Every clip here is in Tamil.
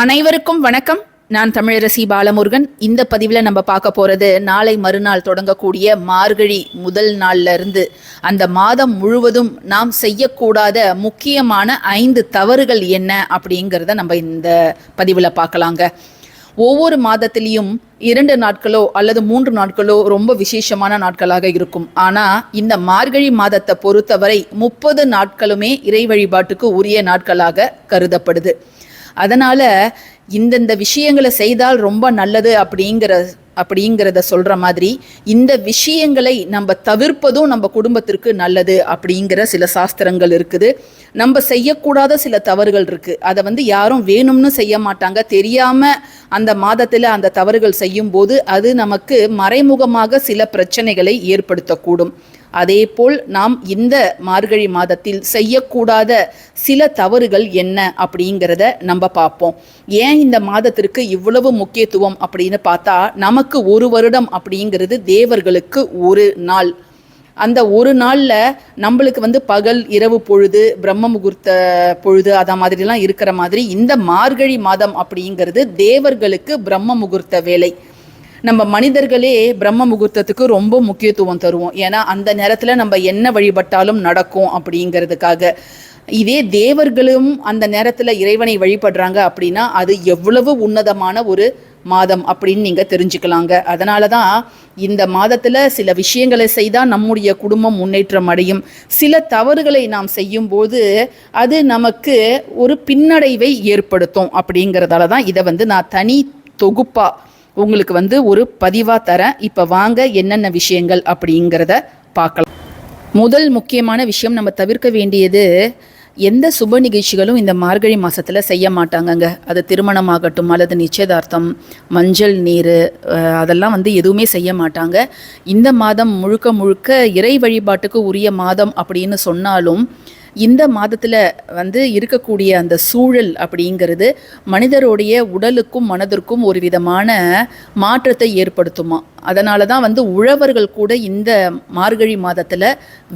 அனைவருக்கும் வணக்கம். நான் தமிழரசி பாலமுருகன். இந்த பதிவில் நம்ம பார்க்க போகிறது நாளை மறுநாள் தொடங்கக்கூடிய மார்கழி முதல் நாள்ல இருந்து. அந்த மாதம் முழுவதும் நாம் செய்யக்கூடாத முக்கியமான ஐந்து தவறுகள் என்ன அப்படிங்கிறத நம்ம இந்த பதிவில் பார்க்கலாங்க. ஒவ்வொரு மாதத்திலையும் இரண்டு நாட்களோ அல்லது மூன்று நாட்களோ ரொம்ப விசேஷமான நாட்களாக இருக்கும். ஆனால் இந்த மார்கழி மாதத்தை பொறுத்தவரை முப்பது நாட்களுமே இறை வழிபாட்டுக்கு உரிய நாட்களாக கருதப்படுது. அதனால இந்தந்த விஷயங்களை செய்தால் ரொம்ப நல்லது அப்படிங்கிற அப்படிங்கிறத சொல்ற மாதிரி இந்த விஷயங்களை நம்ம தவிர்ப்பதும் நம்ம குடும்பத்திற்கு நல்லது அப்படிங்கிற சில சாஸ்திரங்கள் இருக்குது. நம்ம செய்யக்கூடாத சில தவறுகள் இருக்கு. அதை வந்து யாரும் வேணும்னு செய்ய மாட்டாங்க. தெரியாம அந்த மாதத்தில் அந்த தவறுகள் செய்யும் போது அது நமக்கு மறைமுகமாக சில பிரச்சனைகளை ஏற்படுத்தக்கூடும். அதேபோல் நாம் இந்த மார்கழி மாதத்தில் செய்யக்கூடாத சில தவறுகள் என்ன அப்படிங்கிறத நம்ம பார்ப்போம். ஏன் இந்த மாதத்திற்கு இவ்வளவு முக்கியத்துவம் அப்படின்னு பார்த்தா நமக்கு ஒரு வருடம் அப்படிங்கிறது தேவர்களுக்கு ஒரு நாள். அந்த ஒரு நாளில் நம்மளுக்கு வந்து பகல் இரவு பொழுது பிரம்ம முகூர்த்த பொழுது அத மாதிரிலாம் இருக்கிற மாதிரி இந்த மார்கழி மாதம் அப்படிங்கிறது தேவர்களுக்கு பிரம்ம முகூர்த்த வேலை நம்ம மனிதர்களே பிரம்ம முகூர்த்தத்துக்கு ரொம்ப முக்கியத்துவம் தருவோம். ஏன்னா அந்த நேரத்தில் நம்ம என்ன வழிபட்டாலும் நடக்கும் அப்படிங்கிறதுக்காக. இதே தேவர்களும் அந்த நேரத்தில் இறைவனை வழிபடுறாங்க அப்படின்னா அது எவ்வளவு உன்னதமான ஒரு மாதம் அப்படின்னு நீங்கள் தெரிஞ்சுக்கலாங்க. அதனால தான் இந்த மாதத்தில் சில விஷயங்களை செய்தால் நம்முடைய குடும்பம் முன்னேற்றம் அடையும். சில தவறுகளை நாம் செய்யும்போது அது நமக்கு ஒரு பின்னடைவை ஏற்படுத்தும் அப்படிங்கிறதால தான் இதை வந்து நான் தனி தொகுப்பாக உங்களுக்கு வந்து ஒரு பதிவாக தரேன். இப்போ வாங்க என்னென்ன விஷயங்கள் அப்படிங்கிறத பார்க்கலாம். முதல் முக்கியமான விஷயம் நம்ம தவிர்க்க வேண்டியது எந்த சுப நிகழ்ச்சிகளும் இந்த மார்கழி மாதத்தில் செய்ய மாட்டாங்கங்க. அது திருமணமாகட்டும் அல்லது நிச்சயதார்த்தம் மஞ்சள் நீர் அதெல்லாம் வந்து எதுவுமே செய்ய மாட்டாங்க. இந்த மாதம் முழுக்க முழுக்க இறை வழிபாட்டுக்கு உரிய மாதம் அப்படின்னு சொன்னாலும் இந்த மாதத்தில் வந்து இருக்கக்கூடிய அந்த சூழல் அப்படிங்கிறது மனிதருடைய உடலுக்கும் மனதிற்கும் ஒரு விதமான மாற்றத்தை ஏற்படுத்துமா. அதனால தான் வந்து உழவர்கள் கூட இந்த மார்கழி மாதத்தில்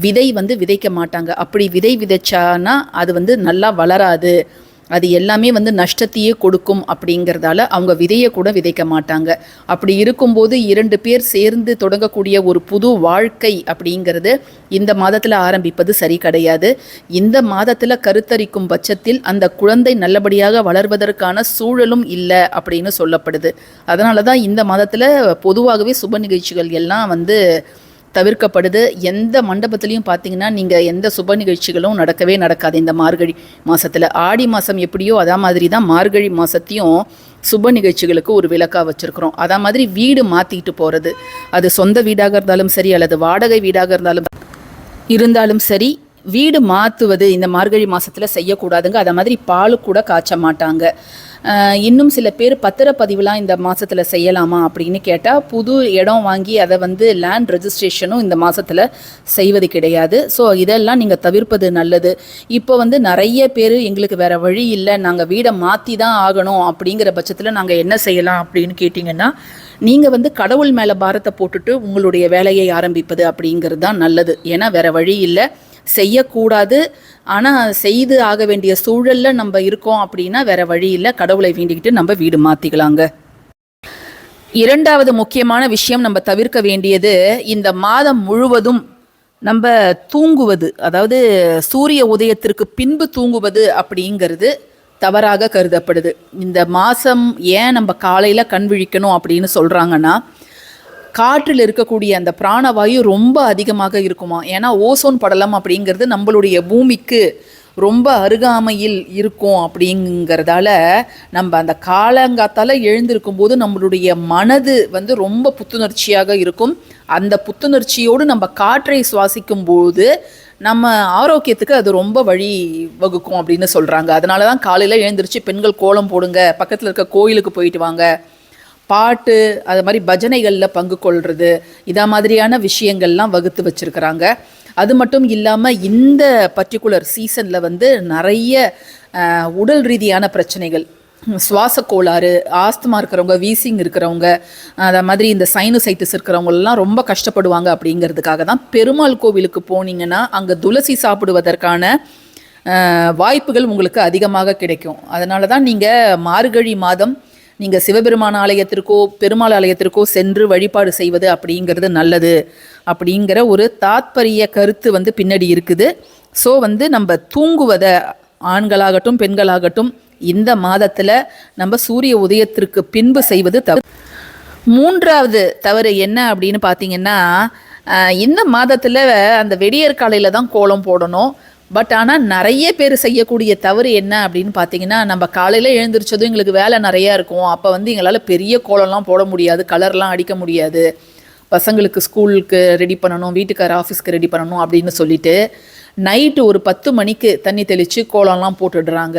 விதை வந்து விதைக்க மாட்டாங்க. அப்படி விதை விதைச்சானா அது வந்து நல்லா வளராது. அது எல்லாமே வந்து நஷ்டத்தையே கொடுக்கும் அப்படிங்கிறதால அவங்க விதையை கூட விதைக்க மாட்டாங்க. அப்படி இருக்கும்போது இரண்டு பேர் சேர்ந்து தொடங்கக்கூடிய ஒரு புது வாழ்க்கை அப்படிங்கிறது இந்த மாதத்தில் ஆரம்பிப்பது சரி கிடையாது. இந்த மாதத்தில் கருத்தரிக்கும் பட்சத்தில் அந்த குழந்தை நல்லபடியாக வளர்வதற்கான சூழலும் இல்லை அப்படின்னு சொல்லப்படுது. அதனால தான் இந்த மாதத்தில் பொதுவாகவே சுப நிகழ்ச்சிகள் எல்லாம் வந்து தவிர்க்கப்படுது. எந்த மண்டபத்துலேயும் பார்த்தீங்கன்னா நீங்கள் எந்த சுப நிகழ்ச்சிகளும் நடக்கவே நடக்காது. இந்த மார்கழி மாதத்தில் ஆடி மாதம் எப்படியோ அதே மாதிரி தான் மார்கழி மாதத்தையும் சுப நிகழ்ச்சிகளுக்கு ஒரு விளக்காக வச்சுருக்குறோம். அதே மாதிரி வீடு மாற்றிட்டு போகிறது அது சொந்த வீடாக இருந்தாலும் சரி அல்லது வாடகை வீடாக இருந்தாலும் இருந்தாலும் சரி வீடு மாற்றுவது இந்த மார்கழி மாதத்தில் செய்யக்கூடாதுங்க. அதை மாதிரி பால் கூட காய்ச்ச மாட்டாங்க. இன்னும் சில பேர் பத்திரப்பதிவுலாம் இந்த மாதத்தில் செய்யலாமா அப்படின்னு கேட்டால் புது இடம் வாங்கி அதை வந்து லேண்ட் ரெஜிஸ்ட்ரேஷனும் இந்த மாதத்தில் செய்வது கிடையாது. ஸோ இதெல்லாம் நீங்கள் தவிர்ப்பது நல்லது. இப்போ வந்து நிறைய பேர் எங்களுக்கு வேறு வழி இல்லை. நாங்கள் வீடை மாற்றி தான் ஆகணும் அப்படிங்கிற பட்சத்தில் நாங்கள் என்ன செய்யலாம் அப்படின்னு கேட்டிங்கன்னா நீங்கள் வந்து கடவுள் மேலே பாரத்தை போட்டுட்டு உங்களுடைய வேலையை ஆரம்பிப்பது அப்படிங்கிறது தான் நல்லது. ஏன்னா வேறு வழி இல்லை. செய்யக்கூடாது. ஆனால் செய்து ஆக வேண்டிய சூழலில் நம்ம இருக்கோம் அப்படின்னா வேற வழி இல்லை. கடவுளை வேண்டிக்கிட்டு நம்ம வீடு மாற்றிக்கலாங்க இரண்டாவது முக்கியமான விஷயம் நம்ம தவிர்க்க வேண்டியது இந்த மாதம் முழுவதும் நம்ம தூங்குவது. அதாவது சூரிய உதயத்திற்கு பின்பு தூங்குவது அப்படிங்கிறது தவறாக கருதப்படுது. இந்த மாதம் ஏன் நம்ம காலையில் கண் விழிக்கணும் அப்படின்னு சொல்கிறாங்கன்னா காற்றில் இருக்கக்கூடிய அந்த பிராணவாயு ரொம்ப அதிகமாக இருக்குமா? ஏன்னா ஓசோன் படலம் அப்படிங்கிறது நம்மளுடைய பூமிக்கு ரொம்ப அருகாமையில் இருக்கும் அப்படிங்கிறதால நம்ம அந்த காலங்காத்தால் எழுந்திருக்கும் போது நம்மளுடைய மனது வந்து ரொம்ப புத்துணர்ச்சியாக இருக்கும். அந்த புத்துணர்ச்சியோடு நம்ம காற்றை சுவாசிக்கும் போது நம்ம ஆரோக்கியத்துக்கு அது ரொம்ப வழி வகுக்கும் அப்படின்னு சொல்கிறாங்க அதனால தான் காலையில் எழுந்திருச்சு பெண்கள் கோலம் போடுங்க பக்கத்தில் இருக்க கோயிலுக்கு போயிட்டு வாங்க பாட்டு அது மாதிரி பஜனைகளில் பங்கு கொள்வது இதா மாதிரியான விஷயங்கள்லாம் வகுத்து வச்சுருக்கிறாங்க. அது மட்டும் இல்லாமல் இந்த பர்டிகுலர் சீசனில் வந்து நிறைய உடல் ரீதியான பிரச்சனைகள் சுவாச கோளாறு ஆஸ்துமா இருக்கிறவங்க வீசிங் இருக்கிறவங்க அதை மாதிரி இந்த சைனசைட்டிஸ் இருக்கிறவங்கலாம் ரொம்ப கஷ்டப்படுவாங்க அப்படிங்கிறதுக்காக தான் பெருமாள் கோவிலுக்கு போனீங்கன்னா அங்கே துளசி சாப்பிடுவதற்கான வாய்ப்புகள் உங்களுக்கு அதிகமாக கிடைக்கும். அதனால தான் நீங்கள் மார்கழி மாதம் நீங்கள் சிவபெருமான் ஆலயத்திற்கோ பெருமாள் ஆலயத்திற்கோ சென்று வழிபாடு செய்வது அப்படிங்கிறது நல்லது. அப்படிங்கிற ஒரு தாத்பரிய கருத்து வந்து பின்னாடி இருக்குது. ஸோ வந்து நம்ம தூங்குவதை ஆண்களாகட்டும் பெண்களாகட்டும் இந்த மாதத்தில் நம்ம சூரிய உதயத்திற்கு பின்பு செய்வது தவறு. மூன்றாவது தவறு என்ன அப்படின்னு பார்த்தீங்கன்னா இந்த மாதத்தில் அந்த வெடியற்காலையில் தான் கோலம் போடணும். பட் ஆனால் நிறைய பேர் செய்யக்கூடிய தவறு என்ன அப்படின்னு பார்த்தீங்கன்னா நம்ம காலையில் எழுந்திரிச்சதும் எங்களுக்கு வேலை நிறையா இருக்கும். அப்போ வந்து எங்களால் பெரிய கோலம்லாம் போட முடியாது கலர்லாம் அடிக்க முடியாது. பசங்களுக்கு ஸ்கூலுக்கு ரெடி பண்ணணும் வீட்டுக்கார ஆஃபீஸ்க்கு ரெடி பண்ணணும் அப்படின்னு சொல்லிட்டு நைட்டு ஒரு பத்து மணிக்கு தண்ணி தெளித்து கோலம்லாம் போட்டுடுறாங்க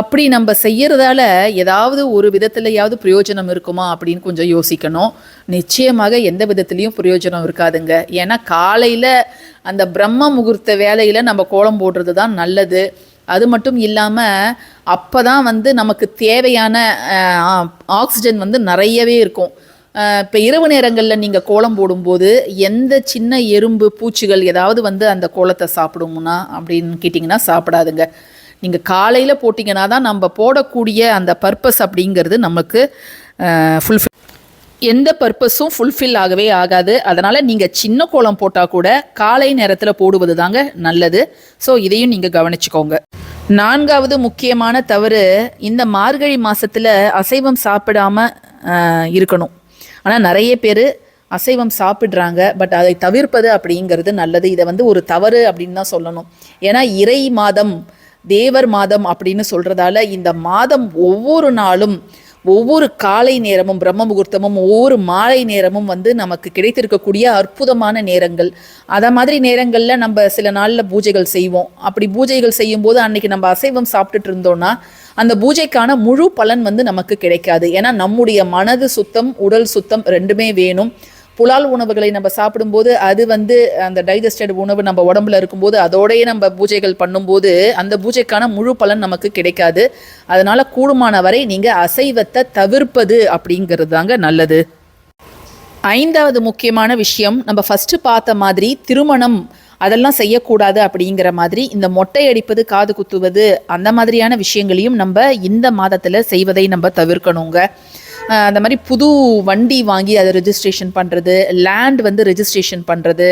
அப்படி நம்ம செய்கிறதால ஏதாவது ஒரு விதத்துலையாவது பிரயோஜனம் இருக்குமா அப்படின்னு கொஞ்சம் யோசிக்கணும். நிச்சயமாக எந்த விதத்துலேயும் பிரயோஜனம் இருக்காதுங்க. ஏன்னா காலையில் அந்த பிரம்ம முகூர்த்த வேலையில் நம்ம கோலம் போடுறது தான் நல்லது. அது மட்டும் இல்லாமல் அப்போ தான் வந்து நமக்கு தேவையான ஆக்சிஜன் வந்து நிறையவே இருக்கும். இப்போ இரவு நேரங்களில் நீங்கள் கோலம் போடும்போது எந்த சின்ன எறும்பு பூச்சிகள் ஏதாவது வந்து அந்த கோலத்தை சாப்பிடுமுன்னா அப்படின்னு கேட்டிங்கன்னா சாப்பிடாதுங்க. நீங்கள் காலையில் போட்டிங்கன்னா தான் நம்ம போடக்கூடிய அந்த பர்பஸ் அப்படிங்கிறது நமக்கு ஃபுல்ஃபில் எந்த பர்பஸும் ஃபுல்ஃபில் ஆகவே ஆகாது. அதனால் நீங்கள் சின்ன கோலம் போட்டால் கூட காலை நேரத்தில் போடுவது தாங்க நல்லது. ஸோ இதையும் நீங்கள் கவனிச்சுக்கோங்க. நான்காவது முக்கியமான தவறு இந்த மார்கழி மாதத்தில் அசைவம் சாப்பிடாம இருக்கணும். ஆனால் நிறைய பேர் அசைவம் சாப்பிட்றாங்க பட் அதை தவிர்ப்பது அப்படிங்கிறது நல்லது. இதை வந்து ஒரு தவறு அப்படின்னு தான் சொல்லணும். ஏன்னா இறை மாதம் தேவர் மாதம் அப்படின்னு சொல்கிறதால இந்த மாதம் ஒவ்வொரு நாளும் ஒவ்வொரு காலை நேரமும் பிரம்ம முகூர்த்தமும் ஒவ்வொரு மாலை நேரமும் வந்து நமக்கு கிடைத்திருக்கக்கூடிய அற்புதமான நேரங்கள். அத மாதிரி நேரங்களில் நம்ம சில நாளில் பூஜைகள் செய்வோம். அப்படி பூஜைகள் செய்யும்போது அன்னைக்கு நம்ம அசைவம் சாப்பிட்டுட்டு இருந்தோம்னா அந்த பூஜைக்கான முழு பலன் வந்து நமக்கு கிடைக்காது. ஏன்னா நம்முடைய மனது சுத்தம் உடல் சுத்தம் ரெண்டுமே வேணும். புலால் உணவுகளை நம்ம சாப்பிடும்போது அது வந்து அந்த டைஜஸ்டட் உணவு நம்ம உடம்புல இருக்கும்போது அதோடையே நம்ம பூஜைகள் பண்ணும்போது அந்த பூஜைக்கான முழு பலன் நமக்கு கிடைக்காது. அதனால கூடுமான வரை நீங்கள் அசைவத்தை தவிர்ப்பது அப்படிங்கிறது தாங்க நல்லது. ஐந்தாவது முக்கியமான விஷயம் நம்ம ஃபஸ்ட்டு பார்த்த மாதிரி திருமணம் அதெல்லாம் செய்யக்கூடாது அப்படிங்கிற மாதிரி இந்த மொட்டை அடிப்பது காது குத்துவது அந்த மாதிரியான விஷயங்களையும் நம்ம இந்த மாதத்தில் செய்வதை நம்ம தவிர்க்கணுங்க. அந்த மாதிரி புது வண்டி வாங்கி அதை ரெஜிஸ்ட்ரேஷன் பண்ணுறது லேண்ட் வந்து ரெஜிஸ்ட்ரேஷன் பண்ணுறது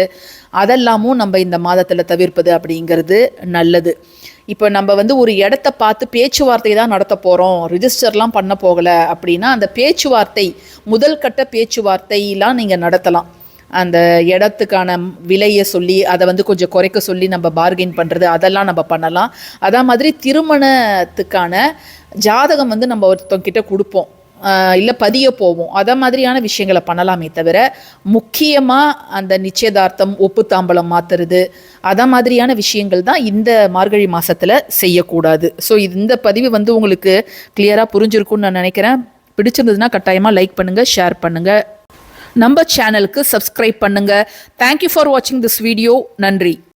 அதெல்லாமும் நம்ம இந்த மாதத்தில் தவிர்ப்பது அப்படிங்கிறது நல்லது. இப்போ நம்ம வந்து ஒரு இடத்த பார்த்து பேச்சுவார்த்தை தான் நடத்த போகிறோம் ரிஜிஸ்டர்லாம் பண்ண போகலை அப்படின்னா அந்த பேச்சுவார்த்தை முதல் கட்ட பேச்சுவார்த்தையெல்லாம் நீங்கள் நடத்தலாம். அந்த இடத்துக்கான விலையை சொல்லி அதை வந்து கொஞ்சம் குறைக்க சொல்லி நம்ம பார்கெயின் பண்ணுறது அதெல்லாம் நம்ம பண்ணலாம். அதே மாதிரி திருமணத்துக்கான ஜாதகம் வந்து நம்ம ஒருத்தங்கிட்ட கொடுப்போம். இல்லை பதிய போவோம். அதை மாதிரியான விஷயங்களை பண்ணலாமே தவிர முக்கியமாக அந்த நிச்சயதார்த்தம் ஒப்புத்தாம்பலம் மாத்துறது அதை மாதிரியான விஷயங்கள் தான் இந்த மார்கழி மாதத்தில் செய்யக்கூடாது. ஸோ இந்த பதிவு வந்து உங்களுக்கு கிளியராக புரிஞ்சிருக்கும்னு நான் நினைக்கிறேன். பிடிச்சிருந்ததுன்னா கட்டாயமாக லைக் பண்ணுங்கள் ஷேர் பண்ணுங்கள் நம்ம சேனலுக்கு சப்ஸ்கிரைப் பண்ணுங்கள் தேங்க்யூ ஃபார் வாட்சிங் திஸ் வீடியோ நன்றி.